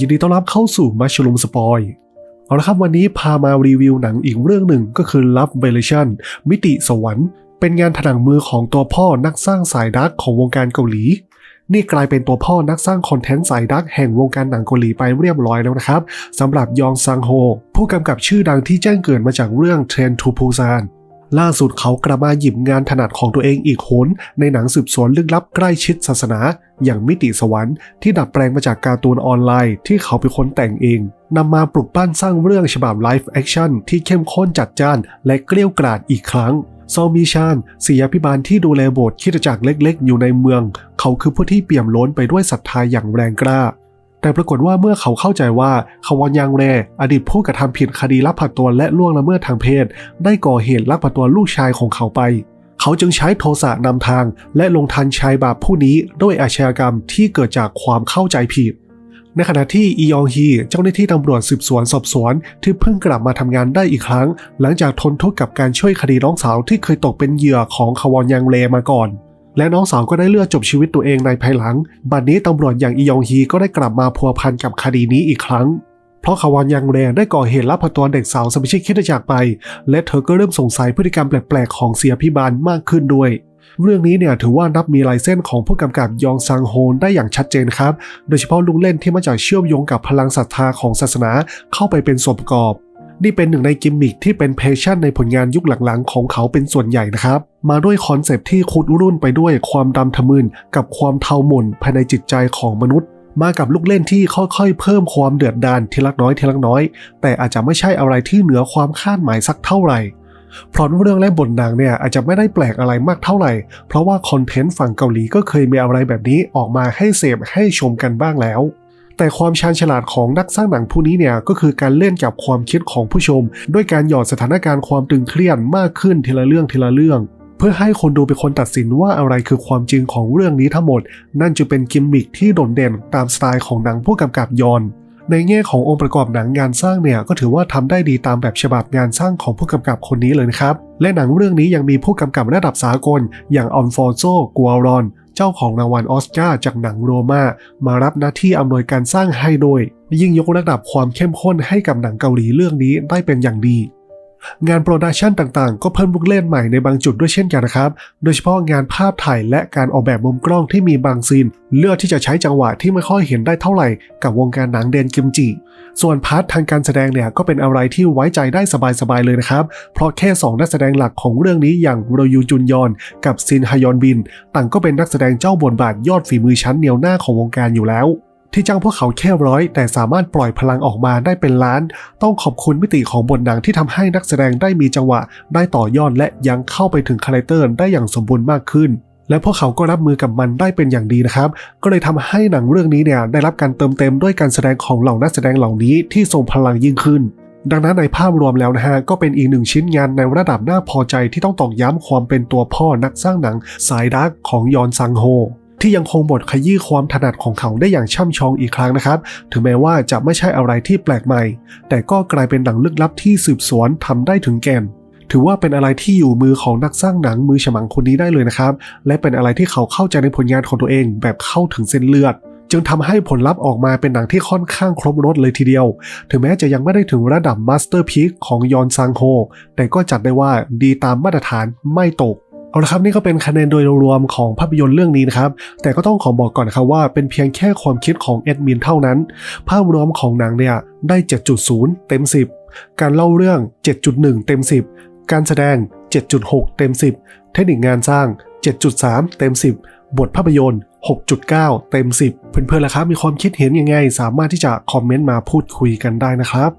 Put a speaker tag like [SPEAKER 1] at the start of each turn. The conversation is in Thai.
[SPEAKER 1] ยินดีต้อนรับเข้าสู่มัชลุมสปอยเอาละครับวันนี้พามารีวิวหนังอีกเรื่องหนึ่งก็คือ Love v a l a t i o n มิติสวรรค์ เป็นงานถนังมือของตัวพ่อนักสร้างสายดักของวงการเกาหลี นี่กลายเป็นตัวพ่อนักสร้างคอนเทนต์สายดักแห่งวงการหนังเกาหลีไปเรียบร้อยแล้วนะครับสำหรับยองซังโฮ ผู้กำกับชื่อดังที่แจ้งเกิดมาจากเรื่อง Train to Busan ล่าสุดเขากลับมาหยิบงานถนัดของตัวเองอีกโหนในหนังสืบสวนลึกลับใกล้ชิดศาสนา อย่างมิติสวรรค์ที่ดัดแปลงมาจากการ์ตูนออนไลน์ที่เขาเป็นคนแต่งเองนำมาปลุกปั้นสร้างเรื่องฉบับไลฟ์แอคชั่นที่เข้มข้นจัดจ้านและเกลี้ยวกราดอีกครั้งซอมีชานศิยาพิบาลที่ดูแลโบสถ์คิดจักรเล็กๆ อยู่ในเมือง เขาคือผู้ที่เปี่ยมล้นไปด้วยศรัทธาอย่างแรงกล้า แต่ปรากฏว่าเมื่อเขาเข้าใจว่าขวอนยังแรอดีตผู้กระทำผิดคดีลักพาตัวและล่วงละเมิดทางเพศ ได้ก่อเหตุลักพาตัวลูกชายของเขาไป เขาจึงใช้โทสะนำทาง และลงทันชายบาปผู้นี้ด้วยอาชญากรรมที่เกิดจากความเข้าใจผิดในขณะที่อียองฮีเจ้าหน้าที่ตำรวจสืบสวนสอบสวน ที่เพิ่งกลับมาทำงานได้อีกครั้ง หลังจากทนทุกข์กับการช่วยคดีน้องสาวที่เคยตกเป็นเหยื่อของขวอนยังเลมาก่อน และน้องสาวก็ได้เลือกจบชีวิตตัวเองในภายหลัง บัดนี้ตำรวจอย่างอียองฮีก็ได้กลับมาพัวพันกับคดีนี้อีกครั้ง เพราะขวานยังเรได้ก่อเหตุลักพาตัวเด็กสาวสมาชิกคิดจักไป และเธอก็เริ่มสงสัยพฤติกรรมแปลกๆของเสียพิบาลมากขึ้นด้วย เรื่องนี้เนี่ยถือว่านับมีลายเส้นของผู้กำกับยองซังโฮนได้อย่างชัดเจนครับ โดยเฉพาะลุงเล่นที่มาจากเชื่อมโยงกับพลังศรัทธาของศาสนาเข้าไปเป็นส่วนประกอบ นี่เป็นหนึ่งในกิมมิคที่เป็นเพชั่นในผลงานยุคหลังๆ ของเขาเป็นส่วนใหญ่นะครับ มาด้วยคอนเซปต์ที่คุดรุ่นไปด้วยความดำทะมึนกับความเทาหม่นภายในจิตใจของมนุษย์ มากับลูกเล่นที่ค่อยๆ เพิ่มความเดือดดาลทีละน้อยทีละน้อย แต่อาจจะไม่ใช่อะไรที่เหนือความคาดหมายสักเท่าไหร่พล็อตเรื่องและบทนังเนี่ยอาจจะไม่ได้แปลกอะไรมากเท่าไหร่ เพราะว่าคอนเทนต์ฝั่งเกาหลีก็เคยมีอะไรแบบนี้ออกมาให้เสพให้ชมกันบ้างแล้ว แต่ความชาญฉลาดของนักสร้างหนังผู้นี้เนี่ยก็คือการเล่นกับความคิดของผู้ชม ด้วยการหยอดสถานการณ์ความตึงเครียดมากขึ้นทีละเรื่องทีละเรื่อง เพื่อให้คนดูเป็นคนตัดสินว่าอะไรคือความจริงของเรื่องนี้ทั้งหมด นั่นจะเป็นกิมมิคที่โดดเด่นตามสไตล์ของหนังผู้กำกับยอนในแง่ขององค์ประกอบหนังงานสร้างเนี่ยก็ถือว่าทำได้ดีตามแบบฉบับงานสร้างของผู้กำกับคนนี้เลยนะครับ และหนังเรื่องนี้ยังมีผู้กำกับระดับสากล อย่างออนฟอร์โซกัวรอน เจ้าของรางวัลออสการ์จากหนังโรมามารับหน้าที่อำนวยการสร้างให้โดย ยิ่งยกระดับความเข้มข้นให้กับหนังเกาหลีเรื่องนี้ได้เป็นอย่างดี งานโปรดักชันต่างๆ ก็เพิ่มลูกเล่นใหม่ในบางจุดด้วยเช่นกันนะครับ โดยเฉพาะงานภาพถ่ายและการออกแบบมุมกล้องที่มีบางซีน เลือกที่จะใช้จังหวะที่ไม่ค่อยเห็นได้เท่าไหร่ กับวงการหนังเดนกิมจิ ส่วนพาร์ททางการแสดงเนี่ยก็เป็นอะไรที่ไว้ใจได้สบายๆเลยนะครับ เพราะแค่ 2 นักแสดงหลักของเรื่องนี้อย่างโรยูจุนยอนกับซินฮยอนบิน ต่างก็เป็นนักแสดงเจ้าบทบาทยอดฝีมือชั้นเหนียวหน้าของวงการอยู่แล้ว ที่จ้างพวกเขาแค่ร้อย แต่สามารถปล่อยพลังออกมาได้เป็นล้าน ต้องขอบคุณมิติของบทหนังที่ทำให้นักแสดงได้มีจังหวะ ได้ต่อยอดและยังเข้าไปถึงคาแรคเตอร์ได้อย่างสมบูรณ์มากขึ้นและพวกเขาก็รับมือกับมันได้เป็นอย่างดีนะครับ ก็เลยทำให้หนังเรื่องนี้เนี่ยได้รับการเติมเต็มด้วยการแสดงของเหล่านักแสดงเหล่านี้ที่ทรงพลังยิ่งขึ้น ดังนั้นในภาพรวมแล้วนะฮะก็เป็นอีกหนึ่งชิ้นงานในระดับน่าพอใจที่ต้องตอกย้ำความเป็นตัวพ่อนักสร้างหนังสายดักของยอนซังโฮ ที่ยังคงบทขยี้ความถนัดของเขาได้อย่างช่ำชองอีกครั้งนะครับ ถึงแม้ว่าจะไม่ใช่อะไรที่แปลกใหม่ แต่ก็กลายเป็นหนังลึกลับที่สืบสวนทำได้ถึงแก่นถือว่าเป็นอะไรที่อยู่มือของนักสร้างหนังมือฉมังคนนี้ได้เลยนะครับ และเป็นอะไรที่เขาเข้าใจในผลงานของตัวเองแบบเข้าถึงเส้นเลือด จึงทำให้ผลลัพธ์ออกมาเป็นหนังที่ค่อนข้างครบรสเลยทีเดียว ถึงแม้จะยังไม่ได้ถึงระดับมาสเตอร์พีคของยอนซังโฮ แต่ก็จัดได้ว่าดีตามมาตรฐานไม่ตก เอาละครับนี่ก็เป็นคะแนนโดยรวมของภาพยนตร์เรื่องนี้นะครับ แต่ก็ต้องขอบอกก่อนนะครับว่าเป็นเพียงแค่ความคิดของแอดมินเท่านั้น ภาพรวมของหนังเนี่ยได้ 7.0 เต็ม 10 การเล่าเรื่อง 7.1 เต็ม 10 การแสดง 7.6 เต็ม 10 เทคนิคงานสร้าง 7.3 เต็ม 10 บทภาพยนตร์ 6.9 เต็ม 10 เพื่อนๆล่ะครับ มีความคิดเห็นยังไง สามารถที่จะคอมเมนต์มาพูดคุยกันได้นะครับ